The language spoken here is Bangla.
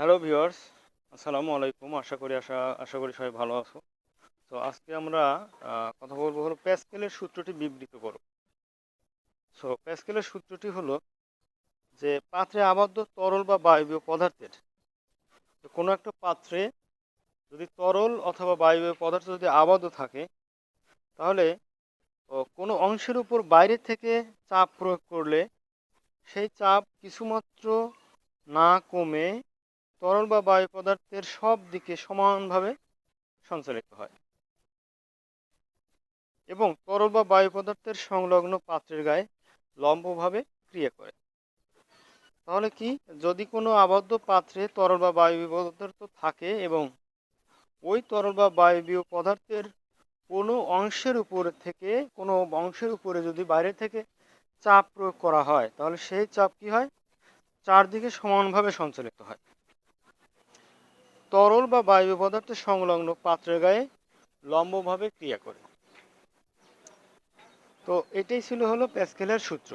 হ্যালো ভিউয়ার্স, আসসালামু আলাইকুম। আশা করি আশা আশা করি সবাই ভালো আছো। তো আজকে আমরা কথা বলব হলো প্যাসকেলের সূত্রটি বিবৃত করো। সো প্যাসকেলের সূত্রটি হলো যে পাত্রে আবদ্ধ তরল বা বায়বীয় পদার্থের কোনো একটা পাত্রে যদি তরল অথবা বায়বীয় পদার্থ যদি আবদ্ধ থাকে, তাহলে কোনো অংশের উপর বাইরে থেকে চাপ প্রয়োগ করলে সেই চাপ কিছুমাত্র না কমে তরল বা বায়ু পদার্থের সব দিকে সমানভাবে সঞ্চালিত হয়। এবং তরল বা বায়ু পদার্থের সংলগ্ন পাত্রের গায়ে লম্বভাবে ক্রিয়া করে। তাহলে কি? যদি কোনো আবদ্ধ পাত্রে তরল বা বায়বীয় পদার্থ থাকে এবং ওই তরল বা বায়বীয় পদার্থের কোনো অংশের উপর থেকে, কোনো অংশের উপরে যদি বাইরে থেকে চাপ প্রয়োগ করা হয়, তাহলে সেই চাপ কি হয়? চারদিকে সমানভাবে সঞ্চালিত হয়। তরল বা বায়ু পদার্থের সংলগ্ন পাত্রের গায়ে লম্বভাবে ক্রিয়া করে। তো এটাই ছিল হলো প্যাসকেলের সূত্র।